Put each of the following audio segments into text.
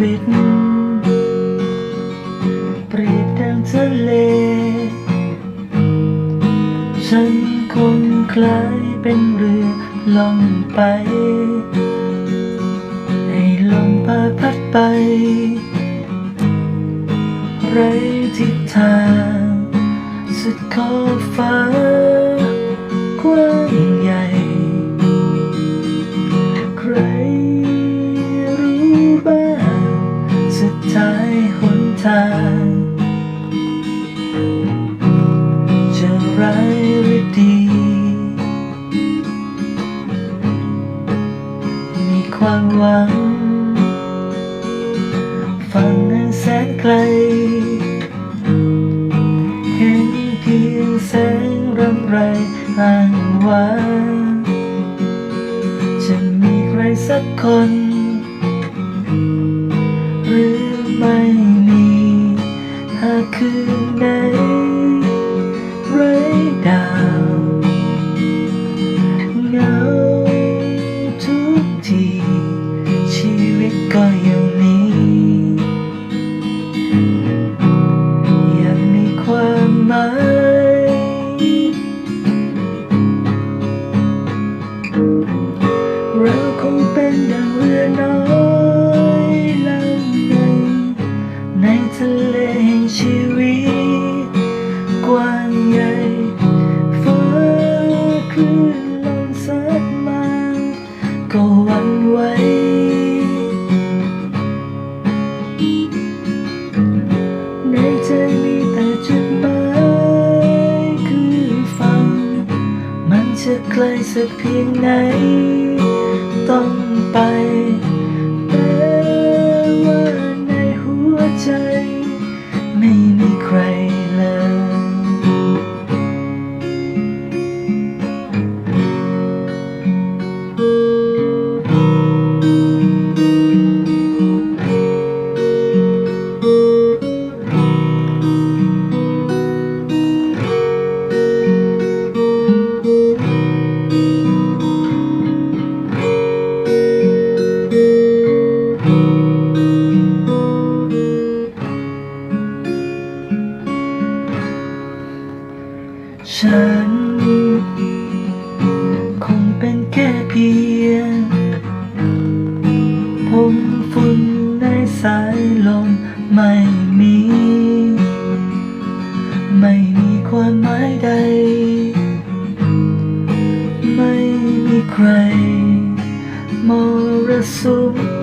วิต เปรียบดังทะเล ฉันคงคล้ายเป็นเรือล่องไป ให้ลมพาพัดไป ไรทิศทางสุดขอบฟ้า สุดท้ายหนทางจะร้ายหรือดี มีความหวัง ฟังนั้นแสนไกล เห็นเพียงแสงรำไรอ้างว้างจะมีใครสักคน ก็ยังมียังมีความหมายเราคงเป็นดังเรือน้อยลำหนึ่งในทะเลแห่งชีวิต สักเพียงไหน ต้องไป ฉัน คงเป็นแค่เพียงผมฝุ่นในสายลมไม่มี ไม่มีความหมายใด ไม่มีใครมรสุม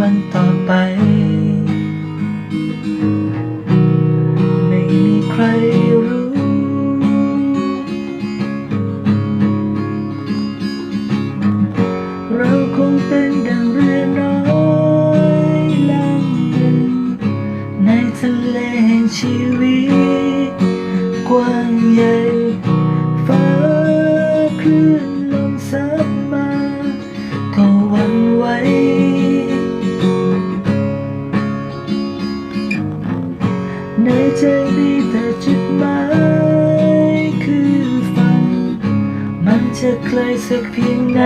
วันต่อไป ไม่มีใครรู้ เราคงเป็นดังเรือน้อยลำหนึ่งในทะเลแห่งชีวิตกว้าง ในใจมีแต่จุดหมายคือฝัน มันจะไกลสักเพียงไหน